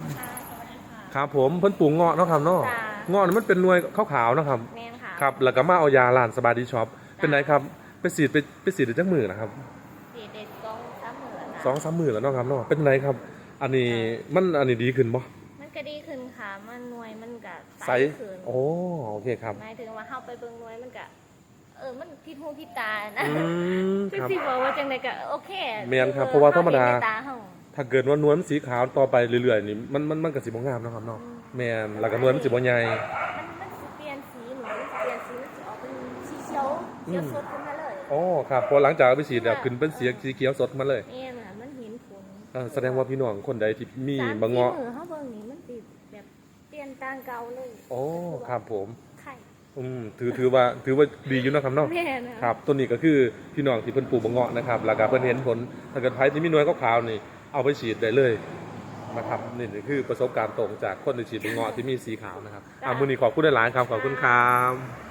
ค่ะสวัสดีค่ะครับผมเพิ่นปลูกเงาะเนาะครับเนาะจ้าเงาะนี่มันเป็นหน่วยขาวๆเนาะครับ แมนค่ะครับแล้วก็มาเอายาลานสบายดีช็อปเป็นไงครับไปฉีดไปไปฉีดได้จักมือนะครับสีเด็ดสองสามหมื่นนะสองสามมือแล้วเนาะครับเนาะเป็นไงครับ อันนี้มันอันนี้ดีขึ้นบ่มันก็ดีขึ้นค่ะ มันหน่วยมันก็ใสขึ้นโอ้โอเคครับหมายถึงว่าเข้าไปเบิ่งหน่วยมันก็เออ มันพิดหูพิดตานะอืมคือครับ สิบอกว่าจังไดก็โอเคแม่นครับเพราะว่าธรรมดาเห็นในตาเฮา ถ้าเกิดว่านวลมันสีขาวต่อไปเรื่อยๆนี่มันมันมันก็สิบ่งามเนาะครับเนาะอืมแม่นแล้วก็นวลมันสิบ่ใหญ่ มันมันสิเปลี่ยนสีหนูมันสิเปลี่ยนสีมันสิออกเป็นสีเขียวเขียวสดขึ้นมาเลยโอ้ครับพอหลังจากเอาไปฉีดแล้วขึ้นเป็นสีสีเขียวสดมาเลยแม่นค่ะมันเห็นผลเอ่อแสดงว่าพี่น้องคนใดที่มีสามบะเงาะสี่มือเฮาเบิ่งนี่มันสิแบบเปลี่ยนต่างเก่าเลยโอ้ครับผมไข่อืมถือถือว่าถือว่าดีอยู่เนาะครับเนาะ แม่นะครับตัวนี้ก็คือพี่น้องที่เพิ่นปลูกบะเงาะนะครับแล้วก็เพิ่นเห็นผลถ้าเกิดไผที่มีหน่วยขาวๆนี่ เอาไปฉีดได้เลยนะครับนี่คือประสบการณ์ตรงจากคนที่ฉีดบะเงาะที่มีสีขาวนะครับอ่ามื้อนี้ขอบคุณหลายๆครับขอบคุณครับ